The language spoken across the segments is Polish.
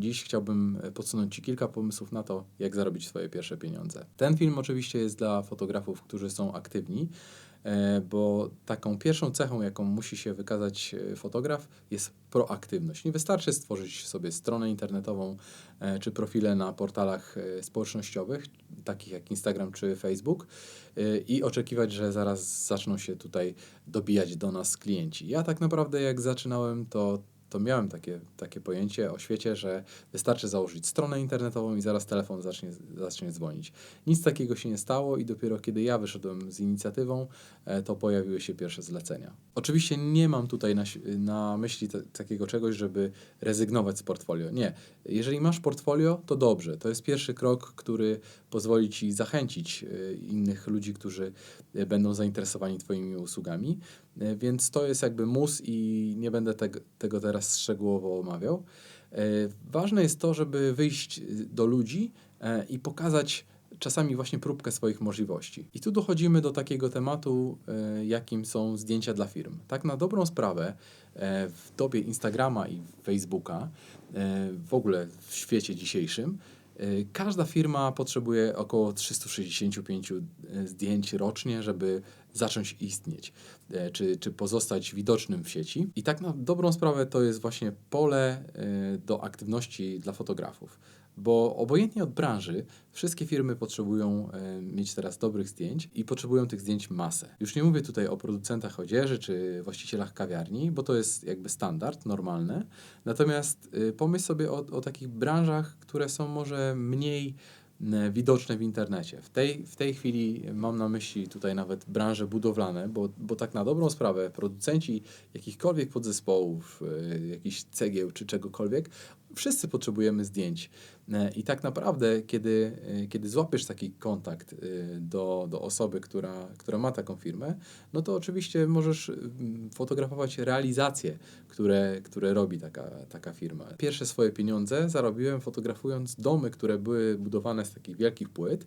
dziś chciałbym e, podsunąć Ci kilka pomysłów na to, jak zarobić swoje pierwsze pieniądze. Ten film oczywiście jest dla fotografów, którzy są aktywni, e, bo taką pierwszą cechą, jaką musi się wykazać e, fotograf, jest proaktywność. Nie wystarczy stworzyć sobie stronę internetową czy profile na portalach społecznościowych, takich jak Instagram czy Facebook, i oczekiwać, że zaraz zaczną się tutaj dobijać do nas klienci. Ja tak naprawdę, jak zaczynałem, to to miałem takie, takie pojęcie o świecie, że wystarczy założyć stronę internetową i zaraz telefon zacznie, zacznie dzwonić. Nic takiego się nie stało i dopiero kiedy ja wyszedłem z inicjatywą, e, to pojawiły się pierwsze zlecenia. Oczywiście nie mam tutaj na, na myśli ta- takiego czegoś, żeby rezygnować z portfolio. Nie. Jeżeli masz portfolio, to dobrze. To jest pierwszy krok, który pozwoli ci zachęcić e, innych ludzi, którzy e, będą zainteresowani Twoimi usługami. Więc to jest jakby mus i nie będę tego, tego teraz szczegółowo omawiał. E, Ważne jest to, żeby wyjść y, do ludzi e, i pokazać czasami właśnie próbkę swoich możliwości. I tu dochodzimy do takiego tematu, e, jakim są zdjęcia dla firm. Tak na dobrą sprawę w dobie Instagrama i Facebooka, w ogóle w świecie dzisiejszym, każda firma potrzebuje około 365 zdjęć rocznie, żeby zacząć istnieć, e, czy, czy pozostać widocznym w sieci. I tak na dobrą sprawę to jest właśnie pole do aktywności dla fotografów. Bo obojętnie od branży, wszystkie firmy potrzebują e, mieć teraz dobrych zdjęć i potrzebują tych zdjęć masę. Już nie mówię tutaj o producentach odzieży czy właścicielach kawiarni, bo to jest jakby standard, normalne. Natomiast y, pomyśl sobie o, o takich branżach, które są może mniej widoczne w internecie. W tej, w tej chwili mam na myśli tutaj nawet branże budowlane, bo, bo tak na dobrą sprawę producenci jakichkolwiek podzespołów, y, jakichś cegieł czy czegokolwiek, wszyscy potrzebujemy zdjęć. E, I tak naprawdę, kiedy, e, kiedy złapiesz taki kontakt e, do, do osoby, która, która ma taką firmę, no to oczywiście możesz mm, fotografować realizacje, które, które robi taka, taka firma. Pierwsze swoje pieniądze zarobiłem fotografując domy, które były budowane z takich wielkich płyt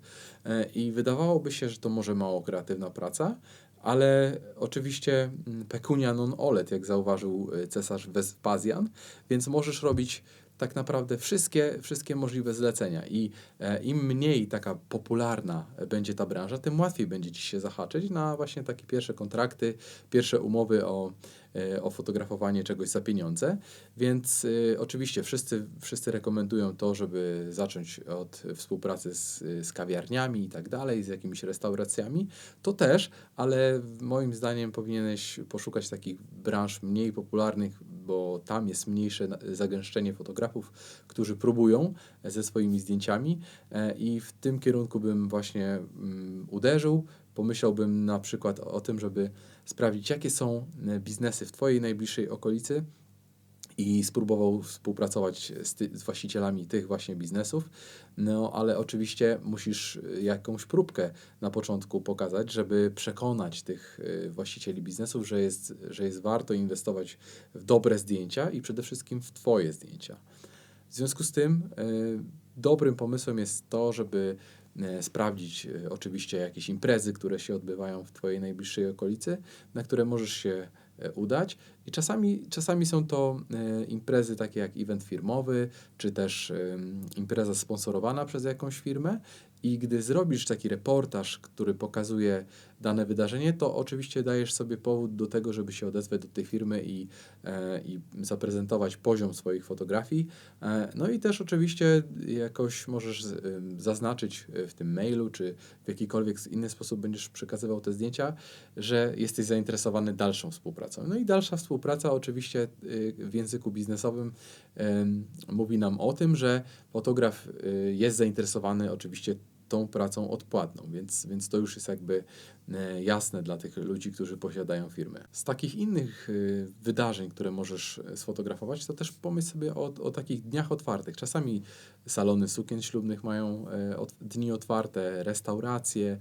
i wydawałoby się, że to może mało kreatywna praca, ale oczywiście mm, pecunia non olet, jak zauważył cesarz Wespazjan, więc możesz robić tak naprawdę wszystkie, wszystkie możliwe zlecenia. I e, im mniej taka popularna będzie ta branża, tym łatwiej będzie Ci się zahaczyć na właśnie takie pierwsze kontrakty, pierwsze umowy o, o fotografowanie czegoś za pieniądze, więc e, oczywiście wszyscy, wszyscy rekomendują to, żeby zacząć od współpracy z, z kawiarniami i tak dalej, z jakimiś restauracjami, to też, ale moim zdaniem powinieneś poszukać takich branż mniej popularnych, bo tam jest mniejsze zagęszczenie fotografów, którzy próbują ze swoimi zdjęciami e, i w tym kierunku bym właśnie mm, uderzył. Pomyślałbym na przykład o tym, żeby sprawdzić, jakie są e, biznesy w Twojej najbliższej okolicy i spróbował współpracować z, ty, z właścicielami tych właśnie biznesów. No, ale oczywiście musisz y, jakąś próbkę na początku pokazać, żeby przekonać tych y, właścicieli biznesów, że jest, że jest warto inwestować w dobre zdjęcia i przede wszystkim w Twoje zdjęcia. W związku z tym dobrym pomysłem jest to, żeby sprawdzić y, oczywiście jakieś imprezy, które się odbywają w Twojej najbliższej okolicy, na które możesz się e, udać. I czasami, czasami są to e, imprezy takie jak event firmowy, czy też impreza sponsorowana przez jakąś firmę. I gdy zrobisz taki reportaż, który pokazuje dane wydarzenie, to oczywiście dajesz sobie powód do tego, żeby się odezwać do tej firmy i, e, i zaprezentować poziom swoich fotografii. E, no i też oczywiście jakoś możesz zaznaczyć e, w tym mailu, czy w jakikolwiek inny sposób będziesz przekazywał te zdjęcia, że jesteś zainteresowany dalszą współpracą. No i dalsza współpraca oczywiście y, w języku biznesowym mówi nam o tym, że fotograf y, jest zainteresowany oczywiście tą pracą odpłatną, więc, więc to już jest jakby e, jasne dla tych ludzi, którzy posiadają firmy. Z takich innych y, wydarzeń, które możesz e, sfotografować, to też pomyśl sobie o, o takich dniach otwartych. Czasami salony sukien ślubnych mają e, dni otwarte, restauracje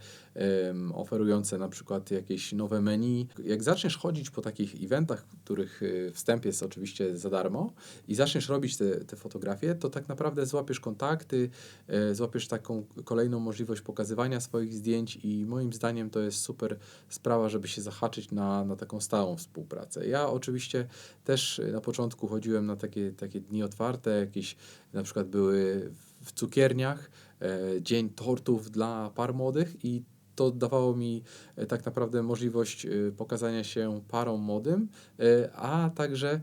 oferujące na przykład jakieś nowe menu. Jak zaczniesz chodzić po takich eventach, których wstęp jest oczywiście za darmo i zaczniesz robić te, te fotografie, to tak naprawdę złapiesz kontakty, e, złapiesz taką kolejną możliwość pokazywania swoich zdjęć i moim zdaniem to jest super sprawa, żeby się zahaczyć na, na taką stałą współpracę. Ja oczywiście też na początku chodziłem na takie, takie dni otwarte, jakieś na przykład były w cukierniach, e, dzień tortów dla par młodych i to dawało mi e, tak naprawdę możliwość e, pokazania się parom młodym, e, a także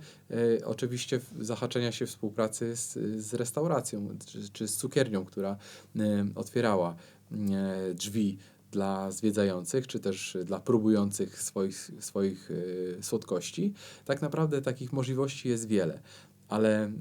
oczywiście zahaczenia się współpracy z, z restauracją czy, czy z cukiernią, która otwierała drzwi dla zwiedzających, czy też dla próbujących swoich, swoich słodkości. Tak naprawdę takich możliwości jest wiele. Ale e,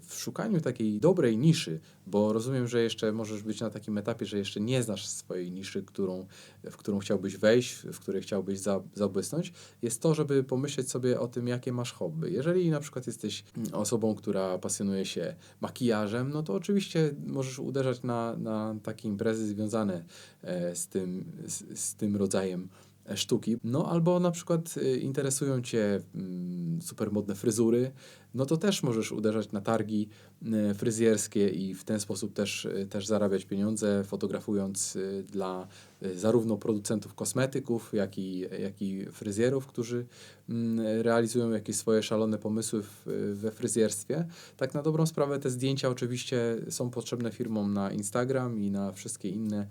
w szukaniu takiej dobrej niszy, bo rozumiem, że jeszcze możesz być na takim etapie, że jeszcze nie znasz swojej niszy, którą, w którą chciałbyś wejść, w której chciałbyś za, zabłysnąć, jest to, żeby pomyśleć sobie o tym, jakie masz hobby. Jeżeli na przykład jesteś mm, osobą, która pasjonuje się makijażem, no to oczywiście możesz uderzać na, na takie imprezy związane e, z tym, z, z tym rodzajem e, sztuki. No albo na przykład e, interesują Cię mm, super modne fryzury, no to też możesz uderzać na targi e, fryzjerskie i w ten sposób też, e, też zarabiać pieniądze, fotografując e, dla zarówno producentów kosmetyków, jak i, jak i fryzjerów, którzy mm, realizują jakieś swoje szalone pomysły w, we fryzjerstwie. Tak na dobrą sprawę te zdjęcia oczywiście są potrzebne firmom na Instagram i na wszystkie inne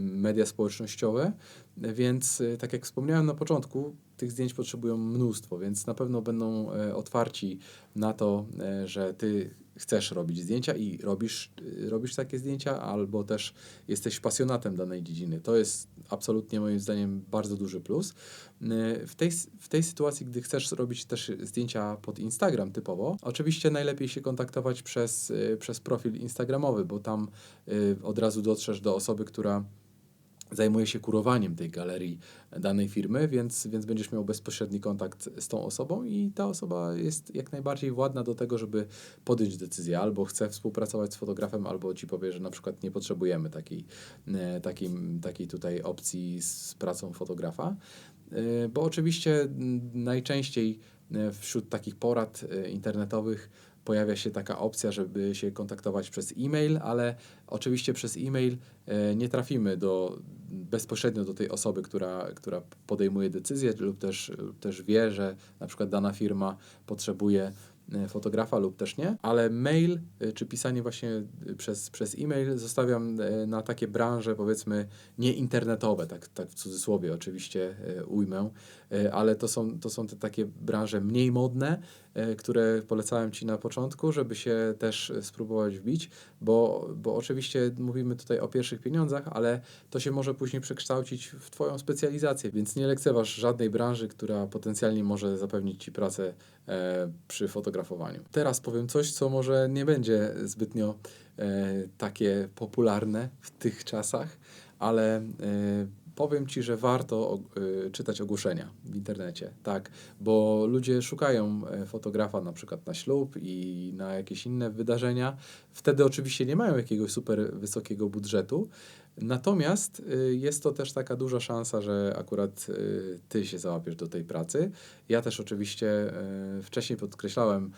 media społecznościowe, więc tak jak wspomniałem na początku, tych zdjęć potrzebują mnóstwo, więc na pewno będą e, otwarci na to, e, że ty chcesz robić zdjęcia i robisz, e, robisz takie zdjęcia, albo też jesteś pasjonatem danej dziedziny. To jest absolutnie moim zdaniem bardzo duży plus. W tej, w tej sytuacji, gdy chcesz robić też zdjęcia pod Instagram typowo, oczywiście najlepiej się kontaktować przez, przez profil instagramowy, bo tam od razu dotrzesz do osoby, która zajmuje się kurowaniem tej galerii danej firmy, więc, więc będziesz miał bezpośredni kontakt z tą osobą i ta osoba jest jak najbardziej władna do tego, żeby podjąć decyzję. Albo chce współpracować z fotografem, albo ci powie, że na przykład nie potrzebujemy takiej, e, takiej, takiej tutaj opcji z pracą fotografa. E, Bo oczywiście najczęściej e, wśród takich porad e, internetowych pojawia się taka opcja, żeby się kontaktować przez e-mail, ale oczywiście przez e-mail e, nie trafimy do, bezpośrednio do tej osoby, która, która podejmuje decyzję lub też, też wie, że na przykład dana firma potrzebuje e, fotografa lub też nie, ale mail e, czy pisanie właśnie przez, przez e-mail zostawiam na takie branże powiedzmy nie internetowe, tak, tak w cudzysłowie oczywiście ujmę, ale to są, to są te takie branże mniej modne, e, które polecałem Ci na początku, żeby się też e, spróbować wbić, bo, bo oczywiście mówimy tutaj o pierwszych pieniądzach, ale to się może później przekształcić w Twoją specjalizację, więc nie lekceważ żadnej branży, która potencjalnie może zapewnić Ci pracę e, przy fotografowaniu. Teraz powiem coś, co może nie będzie zbytnio e, takie popularne w tych czasach, ale e, powiem Ci, że warto y, czytać ogłoszenia w internecie, tak, bo ludzie szukają e, fotografa na przykład na ślub i na jakieś inne wydarzenia. Wtedy oczywiście nie mają jakiegoś super wysokiego budżetu, natomiast y, jest to też taka duża szansa, że akurat y, Ty się załapiesz do tej pracy. Ja też oczywiście y, wcześniej podkreślałem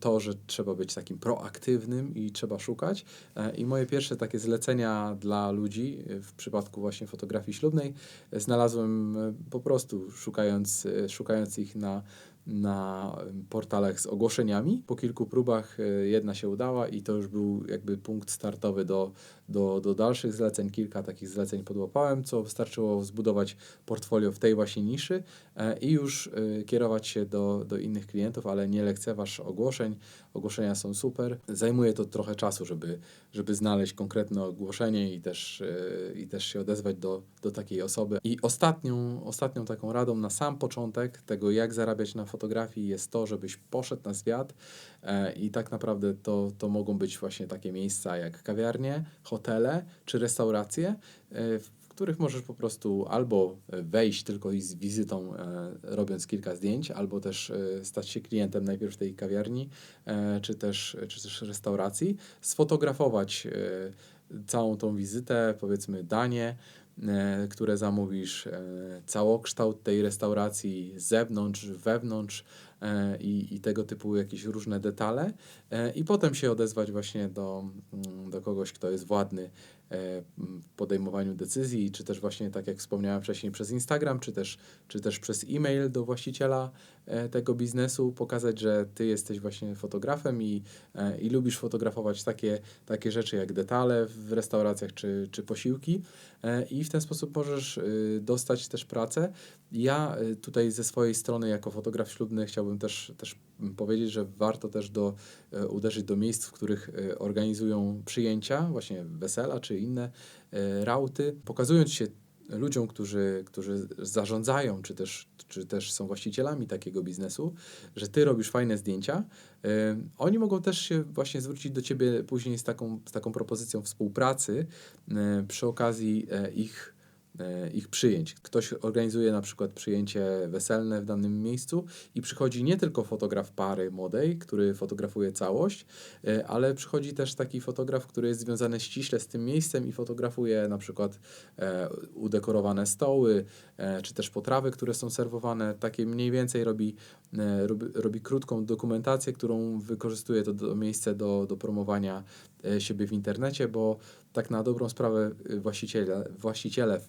to, że trzeba być takim proaktywnym i trzeba szukać. E, I moje pierwsze takie zlecenia dla ludzi w przypadku właśnie fotografii ślubnej znalazłem po prostu szukając, szukając ich na, na portalach z ogłoszeniami. Po kilku próbach e, jedna się udała i to już był jakby punkt startowy do, do, do dalszych zleceń. Kilka takich zleceń podłapałem, co wystarczyło zbudować portfolio w tej właśnie niszy e, i już e, kierować się do, do innych klientów, ale nie lekceważ ogłoszeń. Ogłoszenia są super. Zajmuje to trochę czasu, żeby, żeby znaleźć konkretne ogłoszenie i też, i też się odezwać do, do takiej osoby. I ostatnią, ostatnią taką radą na sam początek tego, jak zarabiać na fotografii, jest to, żebyś poszedł na zwiat e, i tak naprawdę to, to mogą być właśnie takie miejsca jak kawiarnie, hotele czy restauracje, e, w których możesz po prostu albo wejść tylko i z wizytą, e, robiąc kilka zdjęć, albo też stać się klientem najpierw tej kawiarni, czy, też, czy też restauracji, sfotografować całą tą wizytę, powiedzmy danie, które zamówisz, e, całokształt tej restauracji z zewnątrz, wewnątrz e, i, i tego typu jakieś różne detale e, i potem się odezwać właśnie do, mm, do kogoś, kto jest władny e, w podejmowaniu decyzji, czy też właśnie, tak jak wspomniałem wcześniej, przez Instagram, czy też, czy też przez e-mail do właściciela e, tego biznesu, pokazać, że ty jesteś właśnie fotografem i, e, i lubisz fotografować takie, takie rzeczy jak detale w restauracjach czy, czy posiłki e, i w ten sposób możesz y, dostać też pracę. Ja y, tutaj ze swojej strony jako fotograf ślubny chciałbym też, też powiedzieć, że warto też do, e, uderzyć do miejsc, w których e, organizują przyjęcia, właśnie wesela czy inne e, rauty, pokazując się ludziom, którzy, którzy zarządzają, czy też, czy też są właścicielami takiego biznesu, że ty robisz fajne zdjęcia, e, oni mogą też się właśnie zwrócić do ciebie później z taką, z taką propozycją współpracy e, przy okazji ich ich przyjęć. Ktoś organizuje na przykład przyjęcie weselne w danym miejscu i przychodzi nie tylko fotograf pary młodej, który fotografuje całość, e, ale przychodzi też taki fotograf, który jest związany ściśle z tym miejscem i fotografuje na przykład e, udekorowane stoły, e, czy też potrawy, które są serwowane. Takie mniej więcej robi, e, robi, robi krótką dokumentację, którą wykorzystuje to do, miejsce do, do promowania e, siebie w internecie, bo tak na dobrą sprawę właściciele, właściciele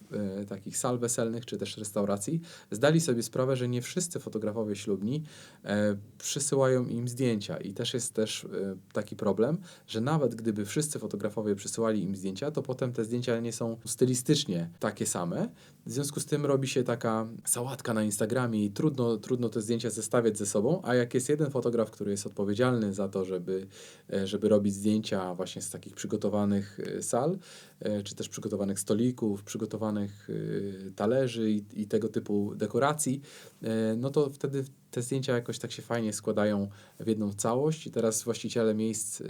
takich sal weselnych czy też restauracji zdali sobie sprawę, że nie wszyscy fotografowie ślubni e, przysyłają im zdjęcia i też jest też e, taki problem, że nawet gdyby wszyscy fotografowie przysyłali im zdjęcia, to potem te zdjęcia nie są stylistycznie takie same. W związku z tym robi się taka sałatka na Instagramie i trudno, trudno te zdjęcia zestawiać ze sobą, a jak jest jeden fotograf, który jest odpowiedzialny za to, żeby, e, żeby robić zdjęcia właśnie z takich przygotowanych e, sal, e, czy też przygotowanych stolików, przygotowanych talerzy i, i tego typu dekoracji, no to wtedy te zdjęcia jakoś tak się fajnie składają w jedną całość i teraz właściciele miejsc,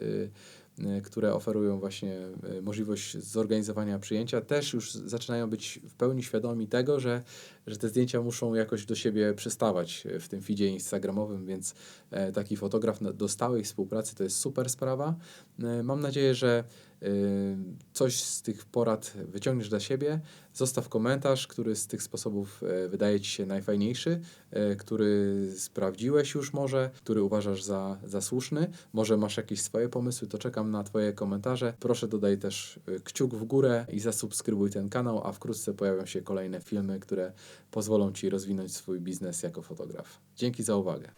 które oferują właśnie y, możliwość zorganizowania przyjęcia, też już zaczynają być w pełni świadomi tego, że, że te zdjęcia muszą jakoś do siebie przystawać w tym feedzie instagramowym, więc e, taki fotograf do stałej współpracy to jest super sprawa. E, Mam nadzieję, że y, coś z tych porad wyciągniesz dla siebie. Zostaw komentarz, który z tych sposobów e, wydaje Ci się najfajniejszy, e, który sprawdziłeś już może, który uważasz za, za słuszny. Może masz jakieś swoje pomysły, to czekam na Twoje komentarze. Proszę dodaj też kciuk w górę i zasubskrybuj ten kanał, a wkrótce pojawią się kolejne filmy, które pozwolą Ci rozwinąć swój biznes jako fotograf. Dzięki za uwagę.